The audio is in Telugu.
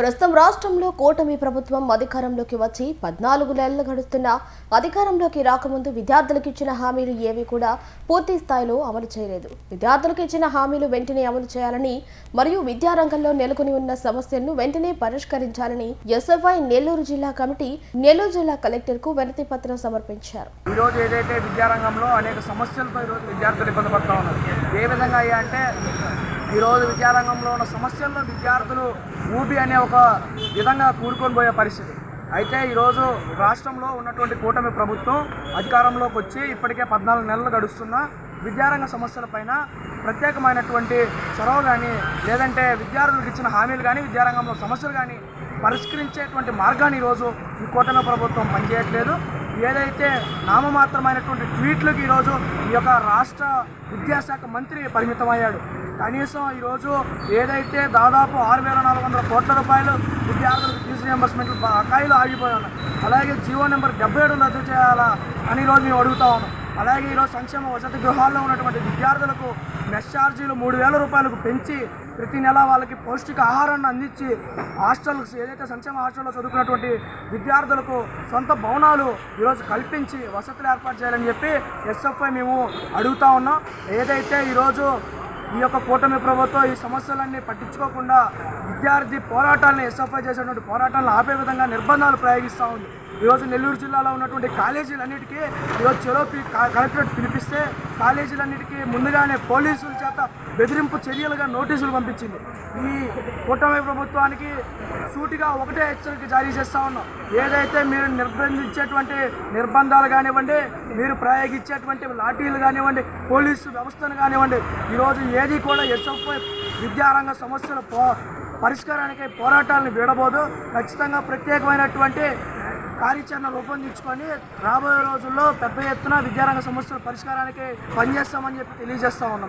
ప్రస్తుతం రాష్ట్రంలో కూటమి ప్రభుత్వం అధికారంలోకి వచ్చి పద్నాలుగు నెలలు గడుస్తున్నా అధికారంలోకి రాకముందు విద్యార్థులకు ఇచ్చిన హామీలు ఏవి కూడా పూర్తి స్థాయిలో అమలు చేయలేదు. విద్యార్థులకు ఇచ్చిన హామీలు వెంటనే అమలు చేయాలని మరియు విద్యారంగంలో నెలకొని ఉన్న సమస్యలను వెంటనే పరిష్కరించాలని ఎస్ఎఫ్ఐ నెల్లూరు జిల్లా కమిటీ నెల్లూరు జిల్లా కలెక్టర్కు వినతి పత్రం సమర్పించారు. ఈరోజు ఏదైతే విద్యారంగంలో అనేక సమస్యలతో ఈరోజు విద్యార్థులు ఇబ్బంది పడుతూ ఉన్నారు. ఏ విధంగా అంటే ఈరోజు విద్యారంగంలో ఉన్న సమస్యల్లో విద్యార్థులు ఊబి అనే ఒక విధంగా కూరుకొని పోయే పరిస్థితి. అయితే ఈరోజు రాష్ట్రంలో ఉన్నటువంటి కూటమి ప్రభుత్వం అధికారంలోకి వచ్చి ఇప్పటికే పద్నాలుగు నెలలు గడుస్తున్న విద్యారంగ సమస్యలపైన ప్రత్యేకమైనటువంటి చొరవ కానీ లేదంటే విద్యార్థులకు ఇచ్చిన హామీలు కానీ విద్యారంగంలో సమస్యలు కానీ పరిష్కరించేటువంటి మార్గాన్ని ఈరోజు ఈ కూటమి ప్రభుత్వం పనిచేయట్లేదు. ఏదైతే నామమాత్రమైనటువంటి ట్వీట్లకు ఈరోజు ఈ యొక్క రాష్ట్ర విద్యాశాఖ మంత్రి పరిమితమయ్యాడు. కనీసం ఈరోజు ఏదైతే దాదాపు ఆరు వేల నాలుగు వందల కోట్ల రూపాయలు విద్యార్థులకు ఫీజు రియంబర్స్మెంట్లు బకాయిలు ఆగిపోయి ఉన్నాయి. అలాగే జీవో నెంబర్ డెబ్బై ఏడు రద్దు చేయాలా అని ఈరోజు మేము అడుగుతా ఉన్నాం. అలాగే ఈరోజు సంక్షేమ వసతి గృహాల్లో ఉన్నటువంటి విద్యార్థులకు మెస్ ఛార్జీలు మూడు వేల రూపాయలకు పెంచి ప్రతి నెల వాళ్ళకి పౌష్టిక ఆహారాన్ని అందించి హాస్టల్స్ ఏదైతే సంక్షేమ హాస్టల్లో చదువుకున్నటువంటి విద్యార్థులకు సొంత భవనాలు ఈరోజు కల్పించి వసతులు ఏర్పాటు చేయాలని చెప్పి ఎస్ఎఫ్ఐ మేము అడుగుతా ఉన్నాం. ఏదైతే ఈరోజు ఈ యొక్క కూటమి ప్రభుత్వం ఈ సమస్యలన్నీ పట్టించుకోకుండా విద్యార్థి పోరాటాలను ఎస్ఎఫ్ఐ చేసేటువంటి పోరాటాలను ఆపే విధంగా నిర్బంధాలు ప్రయోగిస్తూ ఉంది. ఈరోజు నెల్లూరు జిల్లాలో ఉన్నటువంటి కాలేజీలన్నిటికీ ఈరోజు చెరో కలెక్టరేట్ పిలిపిస్తే కాలేజీలన్నిటికీ ముందుగానే పోలీసుల చేత బెదిరింపు చర్యలుగా నోటీసులు పంపించింది. ఈ కూటమి ప్రభుత్వానికి సూటిగా ఒకటే హెచ్చరిక జారీ చేస్తా ఉన్నాం. ఏదైతే మీరు నిర్బంధించేటువంటి నిర్బంధాలు కానివ్వండి మీరు ప్రయోగించేటువంటి లాఠీలు కానివ్వండి పోలీసు వ్యవస్థను కానివ్వండి ఈరోజు ఏది కూడా ఎస్ఎఫ్ఐ విద్యారంగ సమస్యల పో పరిష్కారానికి పోరాటాలను వీడబోదు. ఖచ్చితంగా ప్రత్యేకమైనటువంటి కార్యాచరణ రూపొందించుకొని రాబోయే రోజుల్లో పెద్ద ఎత్తున విద్యారంగ సమస్యల పరిష్కారానికి పనిచేస్తామని చెప్పి తెలియజేస్తా ఉన్నాం.